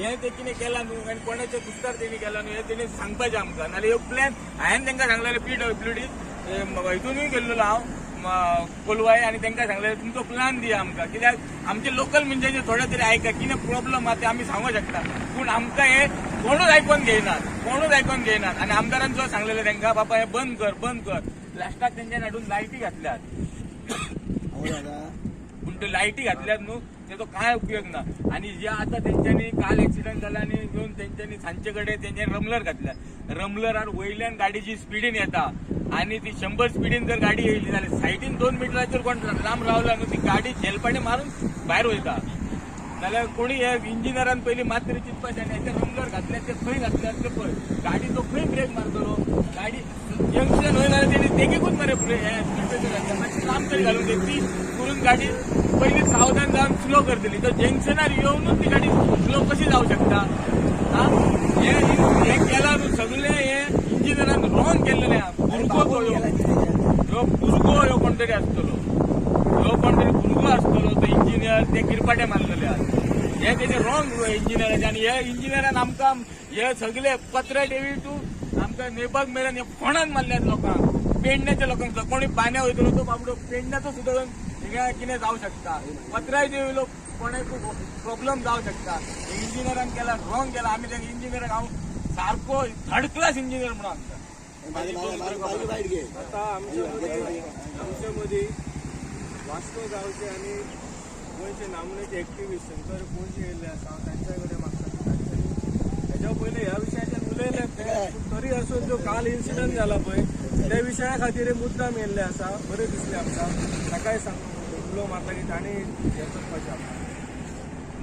हे ते कितें केला न्हू आनी कोणाचे दुस्तार तेणी केला न्हू हे तेणी सांगपाचें आमकां नाल्यार ह्यो प्लॅन हांवें तांकां सांगलेले पी डब्ल्यू डी हितूनूय गेल्लो हांव कोलवाय आनी तांकां सांगलें तुमचो प्लॅन दिया आमकां कित्याक आमचे लोकल मनशांचे थोडे तरी आयका कितें प्रॉब्लम आहा ते आमी सांगूंक शकता. पूण आमकां हे कोणूच आयकून घेयनात कोणूच आयकून घेयनात आनी आमदारान जो सांगलेलें तांकां बाबा हे बंद कर बंद कर. लास्टाक तेंच्यानी हाडून लायटी घातल्यात. पूण त्यो लायटी घातल्यात न्हू तेचो कांय उपयोग ना? आनी जे आतां तेंच्यांनी काल एक्सिडंट जाला आनी येऊन तेंच्यांनी सांचे कडेन रमलर घातल्या. रमलरार वयल्यान गाडीची स्पीडीन स्पिडीन येता आनी ती शंबर स्पिडीन जर गाडी येयली जाल्यार सायडीन दोन मिटराचेर कोण लांब रावला न्हू ती गाडी झेलपाटे मारून भायर वयता नाल्यार कोणी हे इंजिनियरान पयलीं मात तरी चिंतपाचें आनी हेचे रमलर घातल्या ते खंय घातल्यात ते पळय गाडी तो खंय ब्रेक मारतलो गाडी जंक्शन वय जाल्यार तेणी तेगेकूच मरे हे स्पीड घातल्या मातशी लांब तरी घालून ती करून गाडी पयलीं सावधान जावन स्लो करतली तर जंक्शनार येवनूच ती गाडी स्लो कशी जावं शकता? हा? हे हे केला न्हू सगळे हे इंजिनियरान रॉंग केल्लेले आहा. भुरगो तो ह्यो ह्यो भुरगो ह्यो कोण तरी आसतलो ह्यो कोण तरी भुरगो आसतलो तो इंजिनियर ते किरपाटे मारलेले आहा हे तेजे रॉंग इंजिनियराचे आनी हे इंजिनियरान आमकां हे सगळे पत्र डेवी टू आमकां नेबाक मेरेन हे फोणान मारल्यात लोकांक पेडण्याच्या लोकांक जर कोणी पाण्या वयतलो तो बाबडो पेडण्याचो सुद्दां हिंगा कितें जावं शकता पत्राय देविलो कोणाक प्रॉब्लेम जावं शकता. इंजिनियरान केला रॉंग केला आमी त्या इंजिनियराक हांव सारको थर्ड क्लास इंजिनियर म्हणून आमचा. आता आमच्या आमच्या मध्ये वास्को गावचे आणि गोंयचे नामनेचे एक्टिव्हिस्ट शंकर कोणचे येयल्ले आसा हांव तांच्या कडेन मागता तांच्यांनी हेच्या पयलीं ह्या विशयाचेर उलयले ते तरी आसून जो काल इन्सिडंट जाला पळय त्या विशया खातीर मुद्दाम येयल्ले आसा बरें दिसलें आमकां ताकाय सांग? उलो मारता की ताणी हें करपाचें आमकां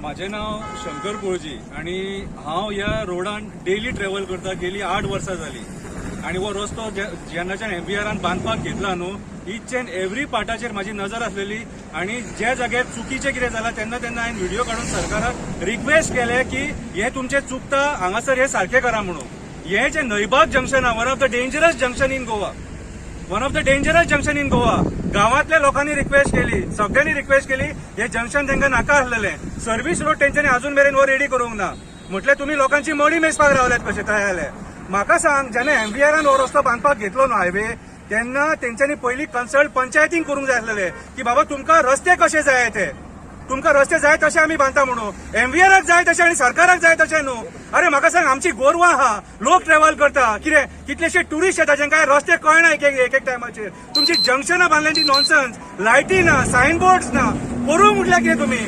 माझे नाव शंकर कोळजी आणि हांव ह्या रोडान डेली ट्रॅव्हल करता गेली आठ वर्सां जाली आणि हो रस्तो जे- जेन्नाच्यान एमबीआरान बांदपाक घेतला न्हू इच अँड एव्हरी पार्टाचेर म्हाजी नजर आसलेली आणि जे जाग्यार चुकीचें कितें जालां तेन्ना तेन्ना हांवें व्हिडिओ काडून सरकाराक रिक्वेस्ट केले की हे तुमचें चुकता हांगासर हे सारखे करा म्हणून. हे जे नैबाग जंक्शन आहा one of the dangerous junction in Goa one of the dangerous junction in Goa गावातल्या लोकांनी रिक्वेस्ट केली सगळ्यांनी रिक्वेस्ट केली हे जंक्शन तांकां नाका आसलेलें सर्व्हिस रोड तेंच्यांनी अजून मेरेन वर रेडी करूंक ना. म्हटल्यार तुमी लोकांची मडी मेजपाक रावल्यात कशें? तयार जालें म्हाका सांग जेन्ना आरान हो रस्तो बांदपाक घेतलो न्हू हायवे तेन्ना तेंच्यांनी पयलीं कन्सल्ट पंचायतीन करूंक जाय आसलेले की बाबा तुमकां रस्ते कशे जाय ते तुमकां रस्ते जाय तशे आमी बांदता म्हणून. एमव्हीआराक जाय तशें आनी सरकाराक जाय तशें न्हू. अरे म्हाका सांग आमची गोरवां आहा लोक ट्रॅव्हल करता. कितें कितलेशे टुरिस्ट येता जांकां रस्ते कळना एक एक एक टायमाचेर तुमची जंक्शनां बांदल्यांची नॉनसन्स लायटी ना सायनबोर्ड्स ना. करूं म्हटल्यार कितें तुमी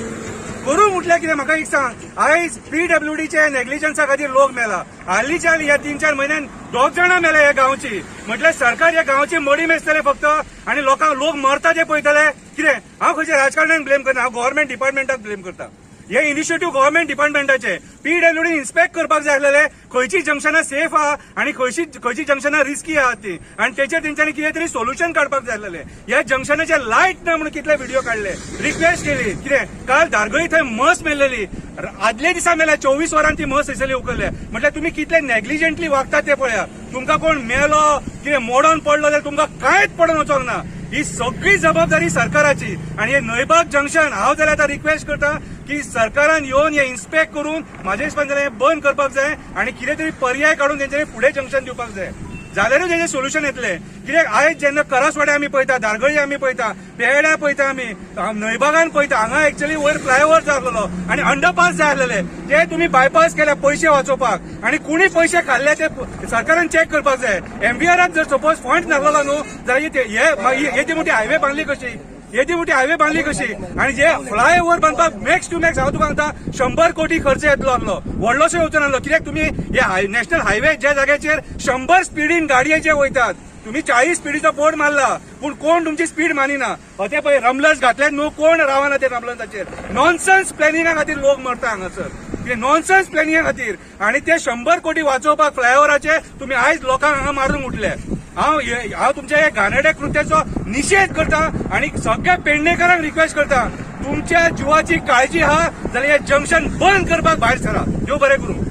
करून म्हटल्या कितें म्हाका एक सांग. आयज पीडब्ल्यूडीचे नेग्लिजन्सा खातीर लोक मेला? हालींच्या ह्या तीन चार म्हयन्यान दोग जाणां मेल्या ह्या गांवची. म्हटल्यार सरकार ह्या गांवची मडी मेजतले फक्त. आनी लोकांक लोक मरता ते पळयतले कितें? हांव खंयच्या राजकारण्याक ब्लेम करना हांव गव्हर्मेंट डिपार्टमेंटाक ब्लेम करता. हे इनिशिएटीव्ह गव्हर्मेंट डिपार्टमेंटाचे पीडब्ल्यूडी इन्स्पेक्ट करपाक जाय आसलेले. खंयची जंक्शनां सेफ आहा आनी खंयची खंयची जंक्शनां रिस्की आहात ती. आनी तेचेर तेंच्यांनी कितें तरी सोल्युशन काडपाक जाय आसलेले. ह्या जंक्शनाचे लायट ना म्हणून कितले व्हिडिओ काडले रिक्वेस्ट केली. कितें? काल धारगळी थंय मस मेल्लेली आदले दिसा मेल्या. चोवीस वरां ती मस थंयसरली उखल्ले म्हटल्यार तुमी कितले नेग्लिजंटली वागतात ते पळया. तुमकां कोण मेलो? कितें? मोडोन पडलो जाल्यार तुमकां कांयच पडोन वचोंक ना ही सगळी जबाबदारी सरकाराची. आणि हे नयबाग जंक्शन हांव जाल्यार आतां रिक्वेस्ट करता की सरकारान येवन हे इन्स्पेक्ट करून म्हाज्या हिसपान जाल्यार हें बंद करपाक जाय आनी कितें तरी पर्याय काडून तेंच्यांनी फुडें जंक्शन दिवपाक जाय. जाल्यारूच हेजें सोल्युशन येतलें कित्याक आयज जेन्ना करसवाडे आमी पळयता दारगळी आमी पळयता पेड्या पळयता आमी न्हयबागान पळयता हांगा एक्चुअली वयर फ्लायओव्हर जाय आसलेलो आनी अंडरपास जाय आसलेले ते तुमी बायपास केले पयशे वाचोवपाक आनी कुणी पयशे खाल्ले ते सरकारान चॅक करपाक जाय एमबीआराक जर सपोज फंड नासलो न्हू जाल्यार हे- हे मोठी हायवे बांदली कशी येदी मोठी हायवे बांदली कशी? आणि जे फ्लायओव्हर बांदपाक मॅक्स टू मॅक्स हांव तुका सांगता शंबर कोटी खर्च येतलो आसलो व्हडलोसो येवचो नासलो कित्याक तुमी हे हाय- नॅशनल हायवे ज्या जाग्याचेर शंबर स्पिडीन गाडये जे वयतात. तुम्ही चाळीस स्पिडीचो बोर्ड मारला पूण कोण तुमची स्पीड मानिना? ते पळय रमलर्स घातले न्हू कोण रावना ते रमलर्साचेर नॉनसन्स प्लॅनिंगा खातीर लोक मरता हांगासर. नॉनसन्स प्लॅनिंगा खातीर. आणि ते शंबर कोटी वाचोवपाक फ्लायओव्हराचे तुम्ही आयज लोकांक हांगा मारून उठले हांव हे- हांव तुमच्या हे घाणेड्या कृत्याचो निषेध करता आणि सगळ्या पेडणेकारांक रिक्वेस्ट करता. तुमच्या जिवाची काळजी आहा जाल्यार हे जंक्शन बंद करपाक भायर सरा देव बरें करूं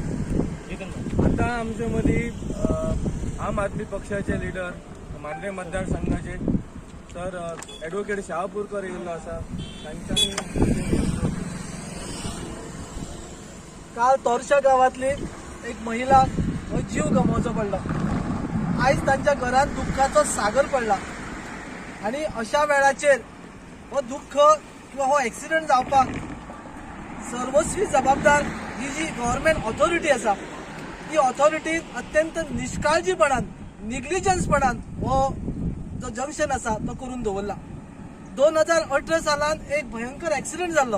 आता आमचे मध्ये आम आदमी पक्षाचे लिडर मांद्रे मतदारसंघाचे तर ॲडव्होकेट शहापूरकर येयल्लो आसा तांच्यांनी काल तोरशा गावातली एक महिला हो जीव गमोवचो पडला. आयज तांच्या घरात दुःखाचो सागर पडला. आणि अशा वेळाचेर हो दुःख किंवा हो एक्सिडंट जावपाक सर्वस्वी जबाबदार ही जी गव्हर्मेंट ऑथॉरिटी आसा ती ऑथॉरिटी अत्यंत निष्काळजीपणान निग्लिजन्सपणान हो जो जंक्शन आसा तो करून दवरला. दोन हजार अठरा सालान एक भयंकर एक्सिडंट जाल्लो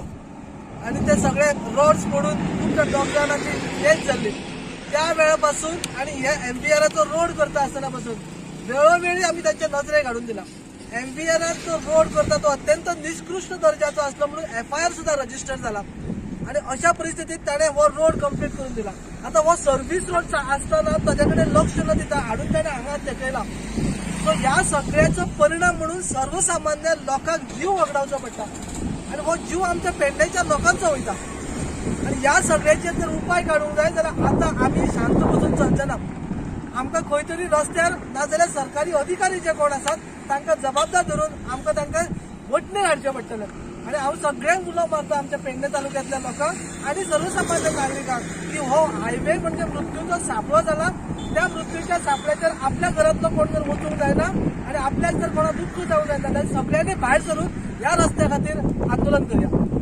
आणि ते सगळे रोड्स पडून तुमच्या डॉक्टरांची डेथ जाल्ली त्या वेळापासून आणि हे एमपीआराचो रोड करता आसतना पासून वेळोवेळी आम्ही त्यांच्या नजरेक हाडून दिला. एमपीआर तो रोड करता तो अत्यंत निष्कृष्ट दर्जाचो असला म्हणून एफ आय आर सुद्धा रजिस्टर झाला. आणि अशा परिस्थितीत ताणे हो रोड कंप्लीट करून दिला. आता हो सर्व्हिस रोड असताना त्याच्याकडे लक्ष न दिता हाडून त्याने हांगा तेकयला सो ह्या सगळ्याचो परिणाम म्हणून सर्वसामान्य लोकांक जीव वगडावचो पडटा. आणि हो जीव आमच्या पेडणेच्या लोकांचो वयता या ह्या सगळ्याचे जर उपाय काढूंक जाय जाल्यार आता आम्ही शांत बसून चलचना आमकां खंय तरी रस्त्यार नाजाल्यार सरकारी अधिकारी जे कोण आसात तांकां जबाबदार धरून आमकां तांकां वटणेर हाडचें पडटलें. आणि हांव सगळ्यांक उलो मारता आमच्या पेडणे तालुक्यांतल्या लोकांक आणि सर्वसामान्य नागरिकांक की हो हायवे म्हणजे मृत्यूचो सापळो जाला त्या मृत्यूच्या सापळ्याचेर आपल्या घरातलो कोण जर वचूंक जायना आणि आपल्याक जर कोणाक दुःख जावंक जायना जाल्यार सगळ्यांनी भायर सरून ह्या रस्त्या खातीर आंदोलन करया.